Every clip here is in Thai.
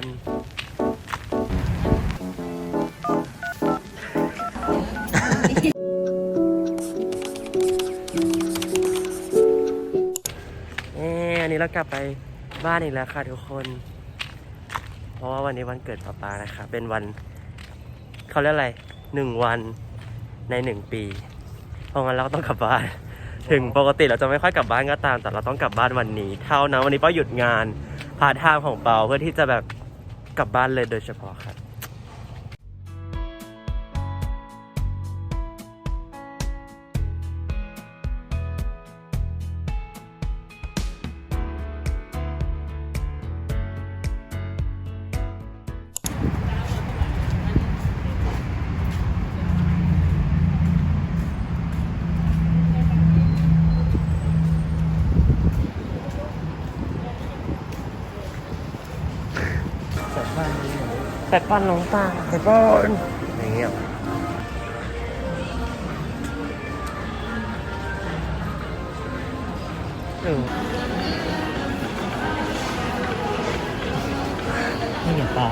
เอ๊ะอันนี้เรากลับไปบ้านอีกแล้วค่ะทุกคน เพราะว่าวันนี้วันเกิดป๊าป๊านะคะ เป็นวันเขาเรียกอะไรหนึ่งวันในหนึ่งปี เพราะงั้นเราก็ต้องกลับบ้าน ถึงปกติเราจะไม่ค่อยกลับบ้านก็ตาม แต่เราต้องกลับบ้านวันนี้ เท่านั้นวันนี้ป้าหยุดงานพาร์ทไทม์ของเปาเพื่อที่จะแบบ กลับบ้านเลยโดยเฉพาะครับ แปดปันหลงตาแปดปันอย่างเงี้ยเออไม่เห็นปลา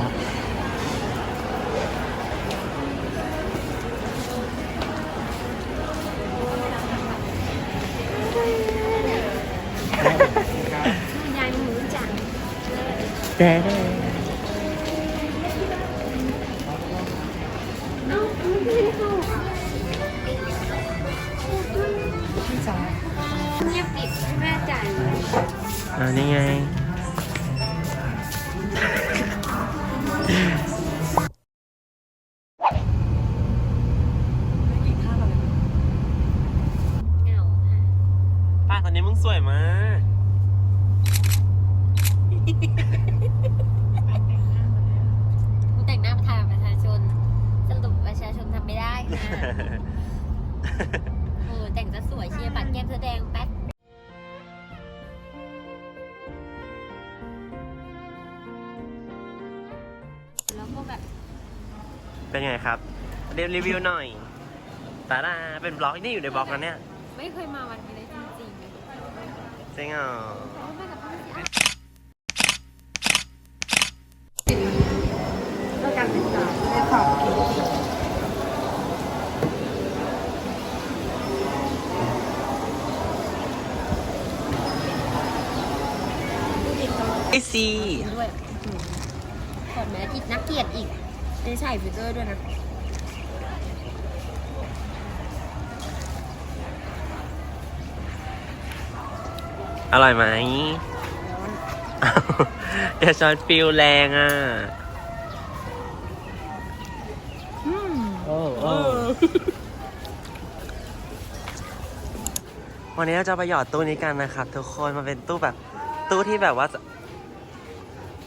แด่ เงียบปิดให้แม่จ่ายเลยอ่านี่ไง เหงาค่ะป้าตอนนี้มึงสวยมากกูแต่งหน้ามาถ่ายประชาชน สรุปประชาชนทำไม่ได้ค่ะเออแต่งจะสวยเชียร์ปัดแก้มเธอแดงแป๊ดแล้วก็แบบเป็นไงครับเรียรีวิวหน่อยตาดาเป็นบล็อกนี่อยู่ในบล็อกนะเนี่ย ไม่เคยมาวันนี้เลยจริงๆจริงเหรอเอามากับ ไอซีด้วยอืมถอดแมสอีกนักเกลียดอีกได้ใส่ฟิลเตอร์ด้วยนะอร่อยไหมอ้าวอย่าช้อนฟิลแรงอะโอ้โอ้วันนี้เราจะไปหยอดตู้นี้กันนะครับทุกคนมันเป็นตู้แบบ ตู้ที่แบบว่าจะ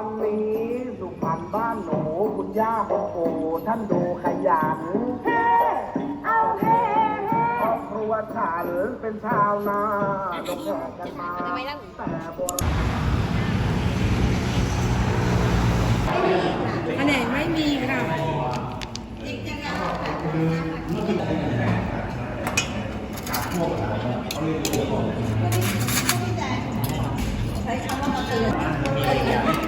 วันนี้สุพรรณบ้านหนูคุณย่าคุณปู่ท่านดูขยันครอบครัวฉันเป็นชาวนาลงแขกกันมาทำไมล่ะแต่โบราณอันไหนไม่มีค่ะบ๊าตื้น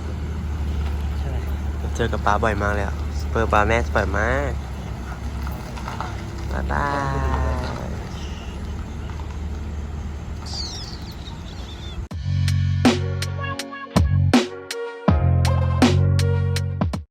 เจอกับป้าบ่อยมากเลยอะสเปิร์ป้าแม่บ่อยมากบ๊ายบาย